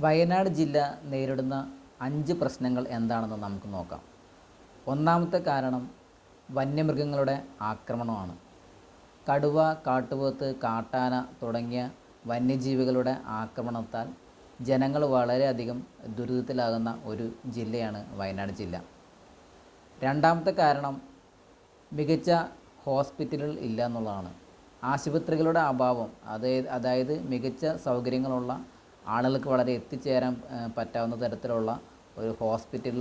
വയനാട് ജില്ല നേരിടുന്ന അഞ്ച് പ്രശ്നങ്ങൾ എന്താണെന്ന് നമുക്ക് നോക്കാം. ഒന്നാമത്തെ കാരണം വന്യമൃഗങ്ങളുടെ ആക്രമണമാണ്. കടുവ കാട്ടുപോത്ത് കാട്ടാന തുടങ്ങിയ വന്യജീവികളുടെ ആക്രമണത്താൽ ജനങ്ങൾ വളരെയധികം ദുരിതത്തിലാകുന്ന ഒരു ജില്ലയാണ് വയനാട് ജില്ല. രണ്ടാമത്തെ കാരണം മികച്ച ഹോസ്പിറ്റലുകൾ ഇല്ല എന്നുള്ളതാണ്. ആശുപത്രികളുടെ അഭാവം അതായത് അതായത് മികച്ച സൗകര്യങ്ങളുള്ള ആളുകൾക്ക് വളരെ എത്തിച്ചേരാൻ പറ്റാവുന്ന തരത്തിലുള്ള ഒരു ഹോസ്പിറ്റൽ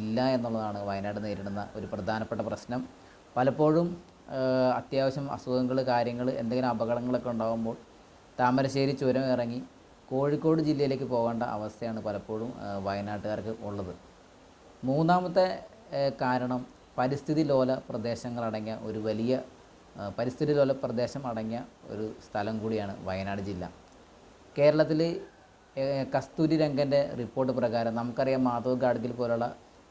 ഇല്ല എന്നുള്ളതാണ് വയനാട് നേരിടുന്ന ഒരു പ്രധാനപ്പെട്ട പ്രശ്നം. പലപ്പോഴും അത്യാവശ്യം അസുഖങ്ങൾ കാര്യങ്ങൾ എന്തെങ്കിലും അപകടങ്ങളൊക്കെ ഉണ്ടാകുമ്പോൾ താമരശ്ശേരി ചുരം ഇറങ്ങി കോഴിക്കോട് ജില്ലയിലേക്ക് പോകേണ്ട അവസ്ഥയാണ് പലപ്പോഴും വയനാട്ടുകാർക്ക് ഉള്ളത്. മൂന്നാമത്തെ കാരണം പരിസ്ഥിതി ലോല പ്രദേശങ്ങളടങ്ങിയ ഒരു വലിയ പരിസ്ഥിതി ലോല പ്രദേശം അടങ്ങിയ ഒരു സ്ഥലം കൂടിയാണ് വയനാട് ജില്ല. കേരളത്തിൽ കസ്തൂരി രംഗന്റെ റിപ്പോർട്ട് പ്രകാരം നമുക്കറിയാം മാധവ് ഗാഡ്ഗിൽ പോലുള്ള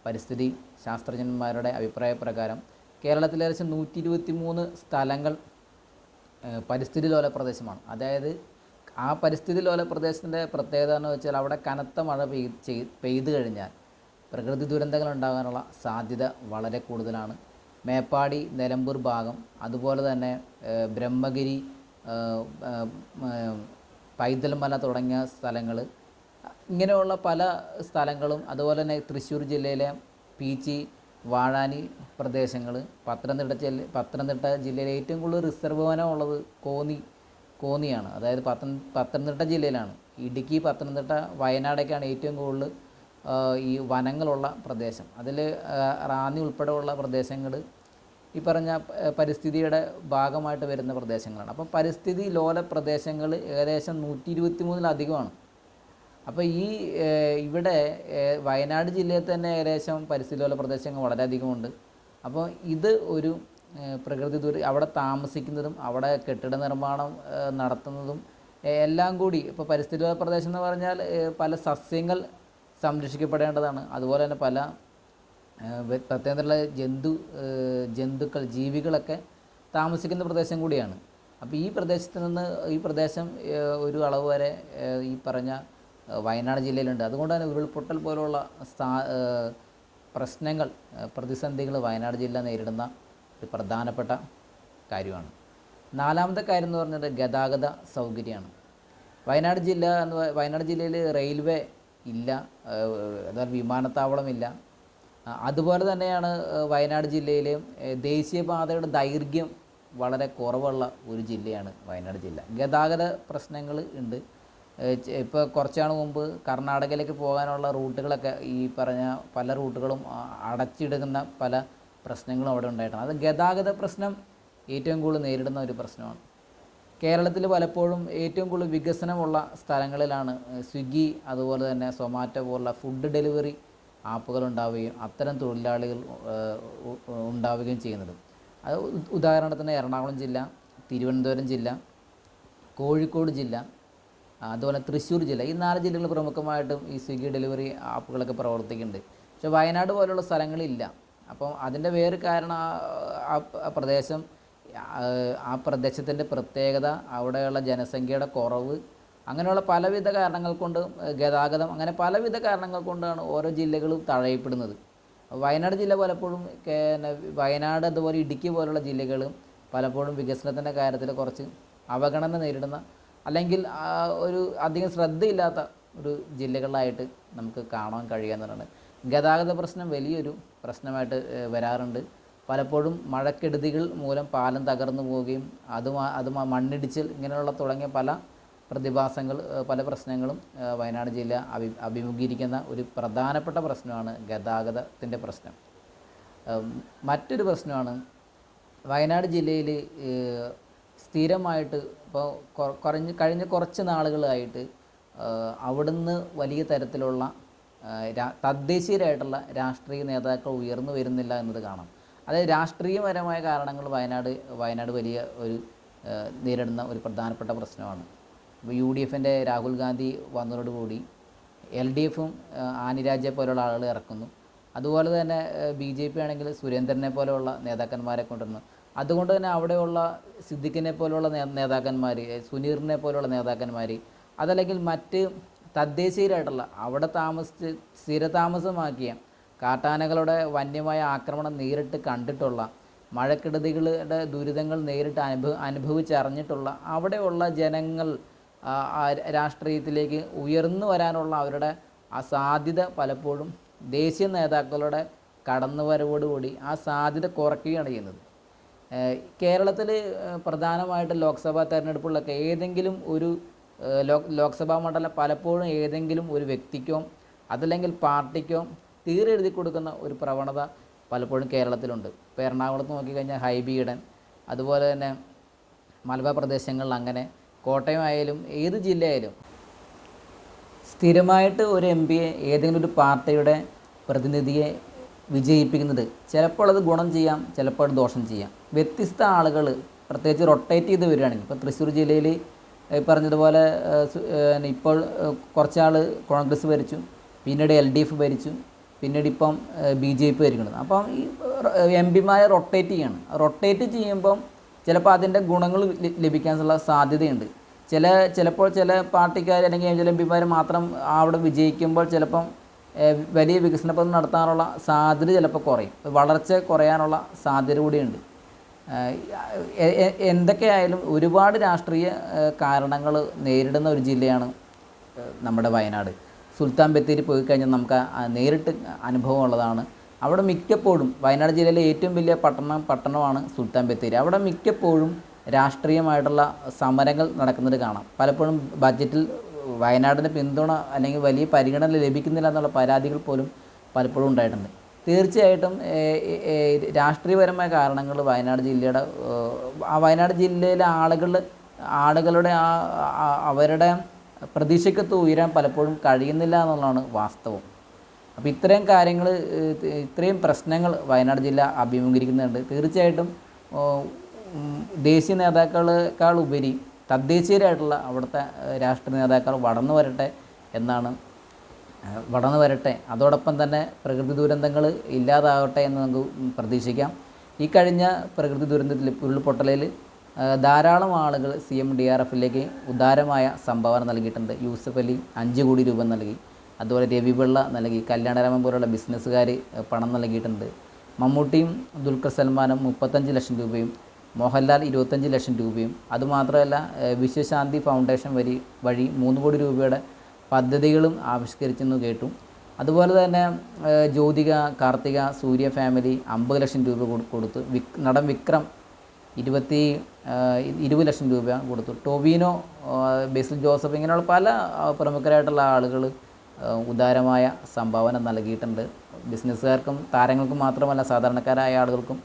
പരിസ്ഥിതി ശാസ്ത്രജ്ഞന്മാരുടെ അഭിപ്രായ പ്രകാരം കേരളത്തിൽ ഏകദേശം നൂറ്റി ഇരുപത്തി മൂന്ന് സ്ഥലങ്ങൾ പരിസ്ഥിതി ലോല പ്രദേശമാണ്. അതായത് ആ പരിസ്ഥിതി ലോല പ്രദേശത്തിന്റെ പ്രത്യേകത എന്ന് വെച്ചാൽ അവിടെ കനത്ത മഴ പെയ് പെയ്തു കഴിഞ്ഞാൽ പ്രകൃതി ദുരന്തങ്ങൾ ഉണ്ടാകാനുള്ള സാധ്യത വളരെ കൂടുതലാണ്. മേപ്പാടി നിലമ്പൂർ ഭാഗം അതുപോലെ തന്നെ ബ്രഹ്മഗിരി പൈതൽമല തുടങ്ങിയ സ്ഥലങ്ങൾ. ഇങ്ങനെയുള്ള പല സ്ഥലങ്ങളും അതുപോലെ തന്നെ തൃശ്ശൂർ ജില്ലയിലെ പീച്ചി വാഴാനി പ്രദേശങ്ങൾ പത്തനംതിട്ട ജില്ല പത്തനംതിട്ട ജില്ലയിലെ ഏറ്റവും കൂടുതൽ റിസർവ് വനം ഉള്ളത് കോന്നി കോന്നിയാണ്. അതായത് പത്തൻ പത്തനംതിട്ട ജില്ലയിലാണ്. ഇടുക്കി പത്തനംതിട്ട വയനാടൊക്കെയാണ് ഏറ്റവും കൂടുതൽ ഈ വനങ്ങളുള്ള പ്രദേശം. അതിൽ റാന്നി ഉൾപ്പെടെയുള്ള പ്രദേശങ്ങൾ ഈ പറഞ്ഞ പരിസ്ഥിതിയുടെ ഭാഗമായിട്ട് വരുന്ന പ്രദേശങ്ങളാണ്. അപ്പം പരിസ്ഥിതി ലോല പ്രദേശങ്ങൾ ഏകദേശം നൂറ്റി ഇരുപത്തി മൂന്നിലധികമാണ് അപ്പോൾ ഈ ഇവിടെ വയനാട് ജില്ലയിൽ തന്നെ ഏകദേശം പരിസ്ഥിതി ലോല പ്രദേശങ്ങൾ വളരെയധികമുണ്ട്. അപ്പോൾ ഇത് ഒരു പ്രകൃതി ദുരി അവിടെ താമസിക്കുന്നതും അവിടെ കെട്ടിട നിർമ്മാണം നടത്തുന്നതും എല്ലാം കൂടി ഇപ്പോൾ പരിസ്ഥിതി പ്രദേശം എന്ന് പറഞ്ഞാൽ പല സസ്യങ്ങൾ സംരക്ഷിക്കപ്പെടേണ്ടതാണ്. അതുപോലെ തന്നെ പല പ്രത്യേകതയുള്ള ജന്തു ജന്തുക്കൾ ജീവികളൊക്കെ താമസിക്കുന്ന പ്രദേശം കൂടിയാണ്. അപ്പോൾ ഈ പ്രദേശത്ത് നിന്ന് ഈ പ്രദേശം ഒരു അളവ് വരെ ഈ പറഞ്ഞ വയനാട് ജില്ലയിലുണ്ട്. അതുകൊണ്ട് തന്നെ ഉരുൾപൊട്ടൽ പോലുള്ള സ്ഥാ പ്രശ്നങ്ങൾ പ്രതിസന്ധികൾ വയനാട് ജില്ല നേരിടുന്ന ഒരു പ്രധാനപ്പെട്ട കാര്യമാണ്. നാലാമത്തെ കാര്യം എന്ന് പറഞ്ഞത് ഗതാഗത സൗകര്യമാണ്. വയനാട് ജില്ല എന്ന് വയനാട് ജില്ലയിൽ റെയിൽവേ ഇല്ല അതായത് വിമാനത്താവളമില്ല അതുപോലെ തന്നെയാണ് വയനാട് ജില്ലയിലെയും ദേശീയപാതയുടെ ദൈർഘ്യം വളരെ കുറവുള്ള ഒരു ജില്ലയാണ് വയനാട് ജില്ല. ഗതാഗത പ്രശ്നങ്ങൾ ഉണ്ട്. ഇപ്പോൾ കുറച്ചാൾ മുമ്പ് കർണാടകയിലേക്ക് പോകാനുള്ള റൂട്ടുകളൊക്കെ ഈ പറഞ്ഞ പല റൂട്ടുകളും അടച്ചിടുന്ന പല പ്രശ്നങ്ങളും അവിടെ ഉണ്ടായിട്ടുണ്ട്. അത് ഗതാഗത പ്രശ്നം ഏറ്റവും കൂടുതൽ നേരിടുന്ന ഒരു പ്രശ്നമാണ്. കേരളത്തിൽ പലപ്പോഴും ഏറ്റവും കൂടുതൽ വികസനമുള്ള സ്ഥലങ്ങളിലാണ് സ്വിഗ്ഗി അതുപോലെ തന്നെ സൊമാറ്റോ പോലുള്ള ഫുഡ് ഡെലിവറി ആപ്പുകൾ ഉണ്ടാവുകയും അത്തരം തൊഴിലാളികൾ ഉണ്ടാവുകയും ചെയ്യുന്നത്. അത് ഉദാഹരണത്തിന് എറണാകുളം ജില്ല തിരുവനന്തപുരം ജില്ല കോഴിക്കോട് ജില്ല അതുപോലെ തൃശ്ശൂർ ജില്ല ഈ നാല് ജില്ലകൾ പ്രമുഖമായിട്ടും ഈ സ്വിഗ്ഗി ഡെലിവറി ആപ്പുകളൊക്കെ പ്രവർത്തിക്കുന്നുണ്ട്. പക്ഷേ വയനാട് പോലുള്ള സ്ഥലങ്ങളില്ല. അപ്പം അതിന്റെ വേറെ കാരണം ആ- പ്രദേശം ആ പ്രദേശത്തിന്റെ പ്രത്യേകത അവിടെയുള്ള ജനസംഖ്യയുടെ കുറവ് അങ്ങനെയുള്ള പലവിധ കാരണങ്ങൾ കൊണ്ട് ഗതാഗതം അങ്ങനെ പലവിധ കാരണങ്ങൾ കൊണ്ടാണ് ഓരോ ജില്ലകളും തഴയപ്പെടുന്നത് വയനാട് ജില്ല പലപ്പോഴും വയനാട് അതുപോലെ ഇടുക്കി പോലുള്ള ജില്ലകളും പലപ്പോഴും വികസനത്തിന്റെ കാര്യത്തിൽ കുറച്ച് അവഗണന നേരിടുന്ന അല്ലെങ്കിൽ ഒരു അധികം ശ്രദ്ധയില്ലാത്ത ഒരു ജില്ലകളിലായിട്ട് നമുക്ക് കാണാൻ കഴിയുന്നതാണ് ഗതാഗത പ്രശ്നം വലിയൊരു പ്രശ്നമായിട്ട് വരാറുണ്ട്. പലപ്പോഴും മഴക്കെടുതികൾ മൂലം പാലം തകർന്നു പോവുകയും അതുമാ അതുമാ മണ്ണിടിച്ചിൽ ഇങ്ങനെയുള്ള തുടങ്ങിയ പല പ്രതിഭാസങ്ങൾ പല പ്രശ്നങ്ങളും വയനാട് ജില്ല അഭി അഭിമുഖീകരിക്കുന്ന ഒരു പ്രധാനപ്പെട്ട പ്രശ്നമാണ് ഗതാഗതത്തിന്റെ പ്രശ്നം. മറ്റൊരു പ്രശ്നമാണ് വയനാട് ജില്ലയിൽ സ്ഥിരമായിട്ട് ഇപ്പോൾ കുറഞ്ഞ് കഴിഞ്ഞ കുറച്ച് നാളുകളായിട്ട് അവിടുന്ന് വലിയ തരത്തിലുള്ള തദ്ദേശീയരായിട്ടുള്ള രാഷ്ട്രീയ നേതാക്കൾ ഉയർന്നു വരുന്നില്ല എന്നത് കാണാം. അതായത് രാഷ്ട്രീയപരമായ കാരണങ്ങൾ വയനാട് വയനാട് വലിയ ഒരു നേരിടുന്ന ഒരു പ്രധാനപ്പെട്ട പ്രശ്നമാണ്. യു ഡി എഫിന്റെ രാഹുൽ ഗാന്ധി വന്നതോടുകൂടി എൽ ഡി എഫും ആനിരാജയെ പോലെയുള്ള ആളുകൾ ഇറക്കുന്നു. അതുപോലെ തന്നെ ബി ജെ പി ആണെങ്കിൽ സുരേന്ദ്രനെ പോലെയുള്ള നേതാക്കന്മാരെ കൊണ്ടുവരുന്നു. അതുകൊണ്ട് തന്നെ അവിടെയുള്ള സിദ്ദിഖിനെ പോലെയുള്ള നേതാക്കന്മാർ സുനീറിനെ പോലെയുള്ള നേതാക്കന്മാർ അതല്ലെങ്കിൽ മറ്റ് തദ്ദേശീയരായിട്ടുള്ള അവിടെ താമസിച്ച് സ്ഥിരതാമസമാക്കിയ കാട്ടാനകളുടെ വന്യമായ ആക്രമണം നേരിട്ട് കണ്ടിട്ടുള്ള മഴക്കെടുതികളുടെ ദുരിതങ്ങൾ നേരിട്ട് അനുഭവ അനുഭവിച്ചറിഞ്ഞിട്ടുള്ള അവിടെയുള്ള ജനങ്ങൾ രാഷ്ട്രീയത്തിലേക്ക് ഉയർന്നു വരാനുള്ള അവരുടെ ആ സാധ്യത പലപ്പോഴും ദേശീയ നേതാക്കളുടെ കടന്നുവരവോടുകൂടി ആ സാധ്യത കുറയ്ക്കുകയാണ് ചെയ്യുന്നത്. കേരളത്തിൽ പ്രധാനമായിട്ട് ലോക്സഭാ തെരഞ്ഞെടുപ്പുകളിലൊക്കെ ഏതെങ്കിലും ഒരു ലോക്സഭാ മണ്ഡലം പലപ്പോഴും ഏതെങ്കിലും ഒരു വ്യക്തിക്കോ അതല്ലെങ്കിൽ പാർട്ടിക്കോ തീരെ എഴുതി കൊടുക്കുന്ന ഒരു പ്രവണത പലപ്പോഴും കേരളത്തിലുണ്ട്. ഇപ്പോൾ എറണാകുളത്ത് നോക്കിക്കഴിഞ്ഞാൽ ഹൈബി ഈഡൻ അതുപോലെ തന്നെ മലബാർ പ്രദേശങ്ങളിൽ അങ്ങനെ കോട്ടയം ആയാലും ഏത് ജില്ലയായാലും സ്ഥിരമായിട്ട് ഒരു എം പിയെ ഏതെങ്കിലും ഒരു പാർട്ടിയുടെ പ്രതിനിധിയെ വിജയിപ്പിക്കുന്നത് ചിലപ്പോൾ അത് ഗുണം ചെയ്യാം ചിലപ്പോൾ അത് ദോഷം ചെയ്യാം. വ്യത്യസ്ത ആളുകൾ പ്രത്യേകിച്ച് റൊട്ടേറ്റ് ചെയ്ത് വരികയാണെങ്കിൽ ഇപ്പോൾ തൃശ്ശൂർ ജില്ലയിൽ പറഞ്ഞതുപോലെ ഇപ്പോൾ കുറച്ചാൾ കോൺഗ്രസ് ഭരിച്ചു പിന്നീട് എൽ ഡി എഫ് ഭരിച്ചു പിന്നീട് ഇപ്പം ബി ജെ പി ഭരിക്കുന്നത്. അപ്പം ഈ എം പിമാരെ റൊട്ടേറ്റ് ചെയ്യാണ്. റൊട്ടേറ്റ് ചെയ്യുമ്പം ചിലപ്പോൾ അതിന്റെ ഗുണങ്ങൾ ലഭിക്കാനുള്ള സാധ്യതയുണ്ട്. ചില ചിലപ്പോൾ ചില പാർട്ടിക്കാർ അല്ലെങ്കിൽ ചില എം പിമാർ മാത്രം അവിടെ വിജയിക്കുമ്പോൾ ചിലപ്പം വലിയ വികസന പദ്ധതി നടത്താനുള്ള സാധ്യത ചിലപ്പോൾ കുറയും. വളർച്ച കുറയാനുള്ള സാധ്യത കൂടിയുണ്ട്. എന്തൊക്കെയായാലും ഒരുപാട് രാഷ്ട്രീയ കാരണങ്ങൾ നേരിടുന്ന ഒരു ജില്ലയാണ് നമ്മുടെ വയനാട്. സുൽത്താൻ ബത്തേരി പോയി കഴിഞ്ഞാൽ നമുക്ക് നേരിട്ട് അനുഭവം ഉള്ളതാണ് അവിടെ മിക്കപ്പോഴും വയനാട് ജില്ലയിലെ ഏറ്റവും വലിയ പട്ടണം പട്ടണമാണ് സുൽത്താൻ ബത്തേരി. അവിടെ മിക്കപ്പോഴും രാഷ്ട്രീയമായിട്ടുള്ള സമരങ്ങൾ നടക്കുന്നത് കാണാം. പലപ്പോഴും ബജറ്റിൽ വയനാടിന് പിന്തുണ അല്ലെങ്കിൽ വലിയ പരിഗണന ലഭിക്കുന്നില്ല എന്നുള്ള പരാതികൾ പോലും പലപ്പോഴും ഉണ്ടായിട്ടുണ്ട്. തീർച്ചയായിട്ടും രാഷ്ട്രീയപരമായ കാരണങ്ങൾ വയനാട് ജില്ലയുടെ ആ വയനാട് ജില്ലയിലെ ആളുകൾ ആളുകളുടെ ആ- അവരുടെ പ്രതീക്ഷയ്ക്കത്ത് ഉയരാൻ പലപ്പോഴും കഴിയുന്നില്ല എന്നുള്ളതാണ് വാസ്തവം. അപ്പോൾ ഇത്രയും കാര്യങ്ങൾ ഇത്രയും പ്രശ്നങ്ങൾ വയനാട് ജില്ല അഭിമുഖീകരിക്കുന്നുണ്ട്. തീർച്ചയായിട്ടും ദേശീയ നേതാക്കളെക്കാൾ ഉപരി തദ്ദേശീയരായിട്ടുള്ള അവിടുത്തെ രാഷ്ട്രീയ നേതാക്കൾ വളർന്നു വരട്ടെ എന്നാണ് വടന്നു വരട്ടെ. അതോടൊപ്പം തന്നെ പ്രകൃതി ദുരന്തങ്ങൾ ഇല്ലാതാവട്ടെ എന്ന് നമുക്ക് പ്രതീക്ഷിക്കാം. ഈ കഴിഞ്ഞ പ്രകൃതി ദുരന്തത്തിൽ ഉരുൾപൊട്ടലിൽ ധാരാളം ആളുകൾ സി എം ഡി ആർ എഫിലേക്ക് ഉദാരമായ സംഭാവന നൽകിയിട്ടുണ്ട്. യൂസഫ് അലി അഞ്ച് കോടി രൂപ നൽകി. അതുപോലെ രവിപിള്ള നൽകി കല്യാണരാമൻ പോലുള്ള ബിസിനസ്സുകാർ പണം നൽകിയിട്ടുണ്ട്. മമ്മൂട്ടിയും ദുൽഖർ സൽമാനും മുപ്പത്തഞ്ച് ലക്ഷം രൂപയും മോഹൻലാൽ ഇരുപത്തഞ്ച് ലക്ഷം രൂപയും. അതുമാത്രമല്ല വിശ്വശാന്തി ഫൗണ്ടേഷൻ വഴി വഴി മൂന്ന് കോടി രൂപയുടെ പദ്ധതികളും ആവിഷ്കരിച്ചെന്ന് കേട്ടു. അതുപോലെ തന്നെ ജ്യോതിക കാർത്തിക സൂര്യ ഫാമിലി അമ്പത് ലക്ഷം രൂപ കൊടുത്തു. വിക് നടൻ വിക്രം ഇരുപത്തി ഇരുപത് ലക്ഷം രൂപ കൊടുത്തു. ടൊവിനോ ബേസിൽ ജോസഫ് ഇങ്ങനെയുള്ള പല പ്രമുഖരായിട്ടുള്ള ആളുകൾ ഉദാരമായ സംഭാവന നൽകിയിട്ടുണ്ട്. ബിസിനസ്സുകാർക്കും താരങ്ങൾക്കും മാത്രമല്ല സാധാരണക്കാരായ ആളുകൾക്കും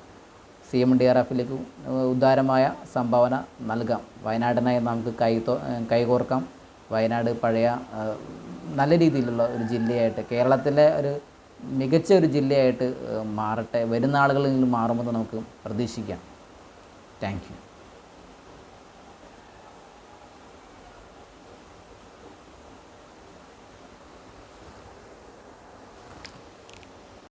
സി എം ഡി ആർ എഫിലേക്ക് ഉദാരമായ സംഭാവന നൽകാം. വയനാടിനായി നമുക്ക് കൈ കൈകോർക്കാം. വയനാട് പഴയ നല്ല രീതിയിലുള്ള ഒരു ജില്ലയായിട്ട് കേരളത്തിലെ ഒരു മികച്ച ഒരു ജില്ലയായിട്ട് മാറട്ടെ വരുന്ന ആളുകളിൽ നിന്ന് മാറുമെന്ന് നമുക്ക് പ്രതീക്ഷിക്കാം. താങ്ക്